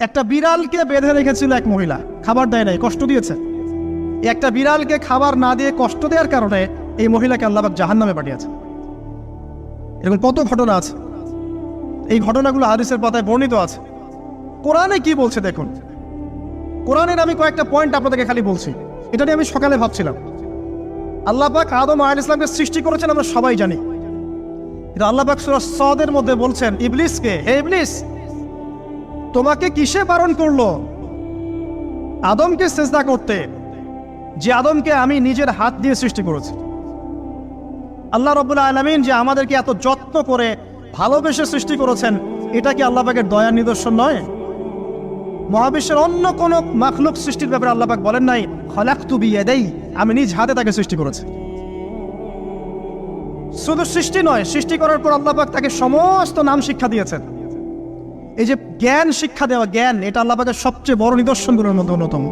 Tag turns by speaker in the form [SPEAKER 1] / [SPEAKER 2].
[SPEAKER 1] একটা বিড়ালকে বেঁধে রেখেছিল এক মহিলা। খাবার দেয় নাই, কষ্ট দিয়েছে। একটা বিড়ালকে খাবার না দিয়ে কষ্ট দেওয়ার কারণে এই মহিলাকে আল্লাহবাক জাহান নামে পাঠিয়েছে। এরকম কত ঘটনা আছে। এই ঘটনাগুলো হাদিসের পাতায় বর্ণিত আছে। কোরআনে কি বলছে দেখুন। কোরআনের আমি কয়েকটা পয়েন্ট আপনাদেরকে খালি বলছি। এটা নিয়ে আমি সকালে ভাবছিলাম। আল্লাহ পাক আদম আল ইসলামকে সৃষ্টি করেছেন, আমরা সবাই জানি। কিন্তু আল্লাহ পাক সুরা সদের মধ্যে বলছেন, ইবলিসকে, হে ইবলিস তোমাকে কিসে বারণ করল? আদমকে চেষ্টা করতে, যে আদমকে আমি নিজের হাত দিয়ে সৃষ্টি করেছি। আল্লাহ রবুল্লা আলমিন যে আমাদেরকে এত যত্ন করে ভালোবেসে সৃষ্টি করেছেন, এটা কি আল্লাহ পাকের দয়ার নিদর্শন নয়? মহাবিশ্বের অন্য কোনো মাখলুক সৃষ্টির ব্যাপারে আল্লাহ বলেন নাই খলাক তু বিয়ে দেই আমি নিজ হাতে তাকে সৃষ্টি করেছি। শুধু সৃষ্টি নয়, সৃষ্টি করার পর আল্লাপাক তাকে সমস্ত নাম শিক্ষা দিয়েছেন। এই যে জ্ঞান শিক্ষা দেওয়া জ্ঞান এটা আল্লাহ সবচেয়ে বড় নিদর্শনগুলোর মধ্যে অন্যতম।